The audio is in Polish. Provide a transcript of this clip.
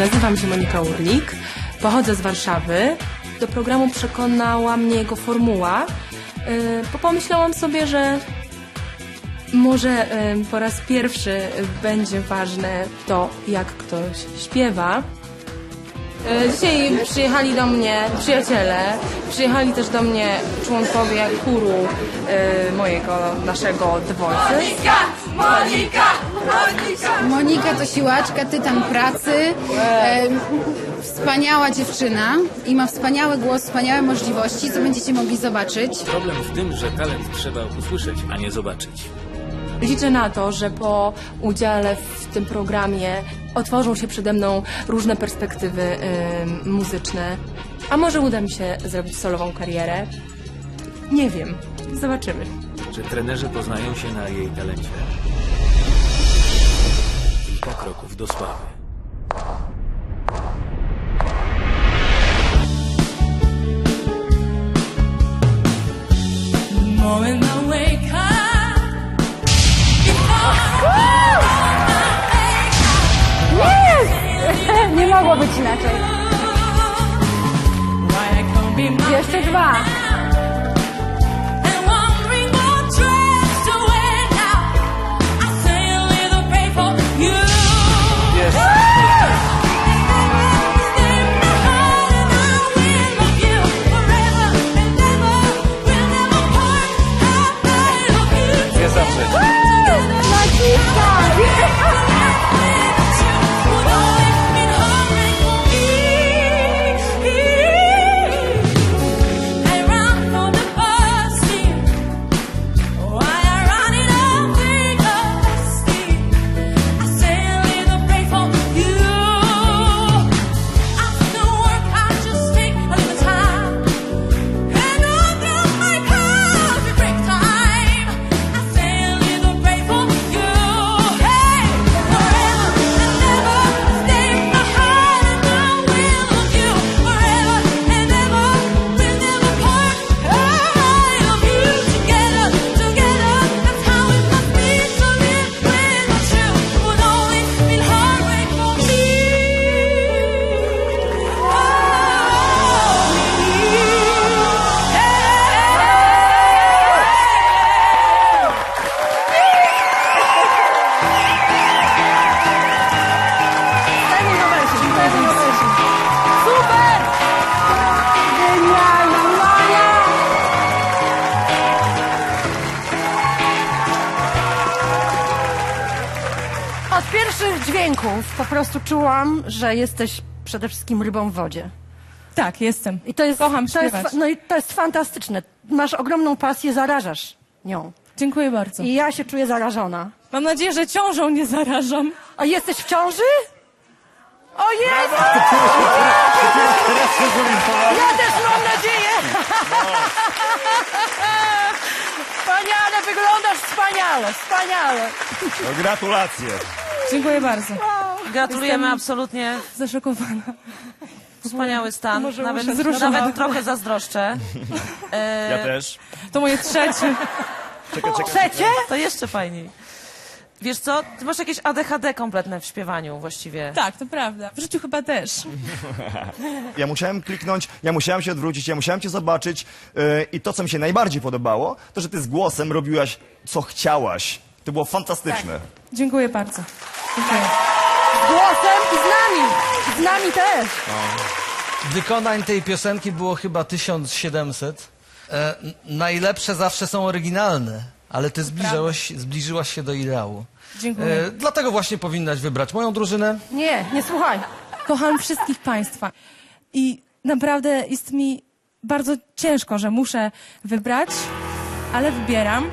Nazywam się Monika Urlik, pochodzę z Warszawy. Do programu przekonała mnie jego formuła, yy, bo pomyślałam sobie, że może yy, po raz pierwszy będzie ważne to, jak ktoś śpiewa. Yy, Dzisiaj przyjechali do mnie przyjaciele, przyjechali też do mnie członkowie yy, mojego, naszego The Voices. Monika to siłaczka, tytan pracy, e, wspaniała dziewczyna i ma wspaniały głos, wspaniałe możliwości, co będziecie mogli zobaczyć. Problem w tym, że talent trzeba usłyszeć, a nie zobaczyć. Liczę na to, że po udziale w tym programie otworzą się przede mną różne perspektywy ym, muzyczne. A może uda mi się zrobić solową karierę? Nie wiem. Zobaczymy. Że trenerzy poznają się na jej talencie. Kilka kroków do sławy. Wake up. Nie mogło być inaczej. Jeszcze dwa. Od pierwszych dźwięków po prostu czułam, że jesteś przede wszystkim rybą w wodzie. Tak, jestem. I to jest, Kocham to jest, no i to jest fantastyczne. Masz ogromną pasję, zarażasz nią. Dziękuję bardzo. I ja się czuję zarażona. Mam nadzieję, że ciążą nie zarażam. A jesteś w ciąży? O Jezu! Ja też mam nadzieję! Wspaniale, wyglądasz wspaniale, wspaniale. No, gratulacje. Dziękuję bardzo. Gratulujemy absolutnie. Zaszokowana. Wspaniały stan. Może Nawet, wzruszona. nawet trochę zazdroszczę. E, Ja też. To moje trzecie. Czekaj, czekaj. Chcecie? To jeszcze fajniej. Wiesz co? Ty masz jakieś ADHD kompletne w śpiewaniu właściwie. Tak, to prawda. W życiu chyba też. Ja musiałem kliknąć, ja musiałem się odwrócić, ja musiałem cię zobaczyć yy, i to, co mi się najbardziej podobało, to, że ty z głosem robiłaś, co chciałaś. To było fantastyczne. Dziękuję bardzo. Dziękuję. Z głosem i z nami. Z nami też. Wykonań tej piosenki było chyba 1700. E, najlepsze zawsze są oryginalne, ale ty zbliżyłaś, zbliżyłaś się do ideału. Dziękuję. E, dlatego właśnie powinnaś wybrać moją drużynę. Nie, nie słuchaj. Kocham wszystkich Państwa. I naprawdę jest mi bardzo ciężko, że muszę wybrać, ale wybieram